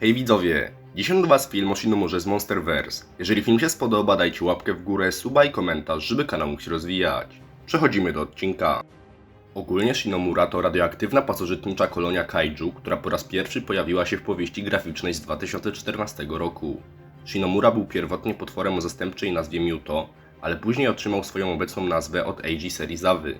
Hej widzowie, dzisiaj do was film o Shinomurze z Monsterverse. Jeżeli film się spodoba, dajcie łapkę w górę, suba i komentarz, żeby kanał mógł się rozwijać. Przechodzimy do odcinka. Ogólnie Shinomura to radioaktywna pasożytnicza kolonia kaiju, która po raz pierwszy pojawiła się w powieści graficznej z 2014 roku. Shinomura był pierwotnie potworem o zastępczej nazwie Muto, ale później otrzymał swoją obecną nazwę od Eiji Serizawy.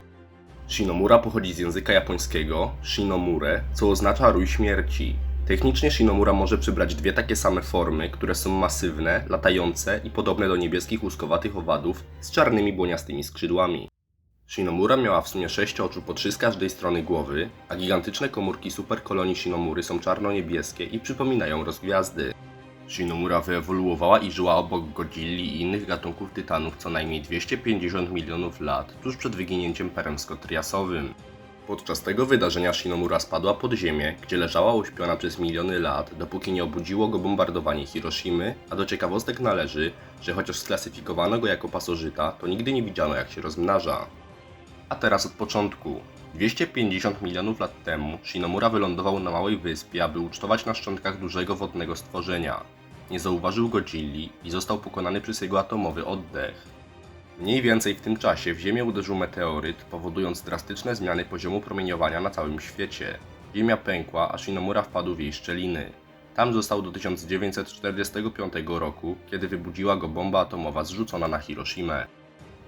Shinomura pochodzi z języka japońskiego Shinomure, co oznacza rój śmierci. Technicznie Shinomura może przybrać dwie takie same formy, które są masywne, latające i podobne do niebieskich łuskowatych owadów z czarnymi błoniastymi skrzydłami. Shinomura miała w sumie sześć oczu po trzy z każdej strony głowy, a gigantyczne komórki superkolonii Shinomury są czarno-niebieskie i przypominają rozgwiazdy. Shinomura wyewoluowała i żyła obok Godzilli i innych gatunków tytanów co najmniej 250 milionów lat, tuż przed wyginięciem peremsko-triasowym. Podczas tego wydarzenia Shinomura spadła pod ziemię, gdzie leżała uśpiona przez miliony lat, dopóki nie obudziło go bombardowanie Hiroshimy, a do ciekawostek należy, że chociaż sklasyfikowano go jako pasożyta, to nigdy nie widziano jak się rozmnaża. A teraz od początku. 250 milionów lat temu Shinomura wylądował na małej wyspie, aby ucztować na szczątkach dużego wodnego stworzenia. Nie zauważył Godzilli i został pokonany przez jego atomowy oddech. Mniej więcej w tym czasie w Ziemię uderzył meteoryt, powodując drastyczne zmiany poziomu promieniowania na całym świecie. Ziemia pękła, a Shinomura wpadł w jej szczeliny. Tam został do 1945 roku, kiedy wybudziła go bomba atomowa zrzucona na Hiroshimę.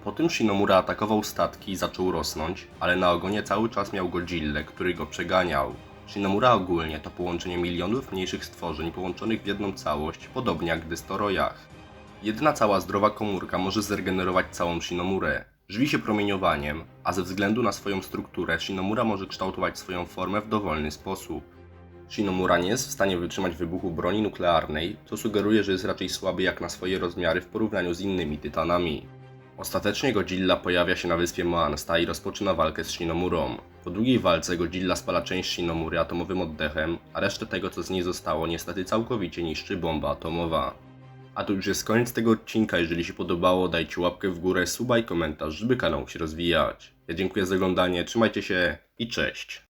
Po tym Shinomura atakował statki i zaczął rosnąć, ale na ogonie cały czas miał Godzillę, który go przeganiał. Shinomura ogólnie to połączenie milionów mniejszych stworzeń połączonych w jedną całość, podobnie jak w dystorojach. Jedna cała zdrowa komórka może zregenerować całą Shinomurę. Żywi się promieniowaniem, a ze względu na swoją strukturę Shinomura może kształtować swoją formę w dowolny sposób. Shinomura nie jest w stanie wytrzymać wybuchu broni nuklearnej, co sugeruje, że jest raczej słaby jak na swoje rozmiary w porównaniu z innymi tytanami. Ostatecznie Godzilla pojawia się na wyspie Moansta i rozpoczyna walkę z Shinomurą. Po długiej walce Godzilla spala część Shinomury atomowym oddechem, a resztę tego co z niej zostało niestety całkowicie niszczy bomba atomowa. A to już jest koniec tego odcinka, jeżeli się podobało dajcie łapkę w górę, suba i komentarz, żeby kanał się rozwijać. Ja dziękuję za oglądanie, trzymajcie się i cześć!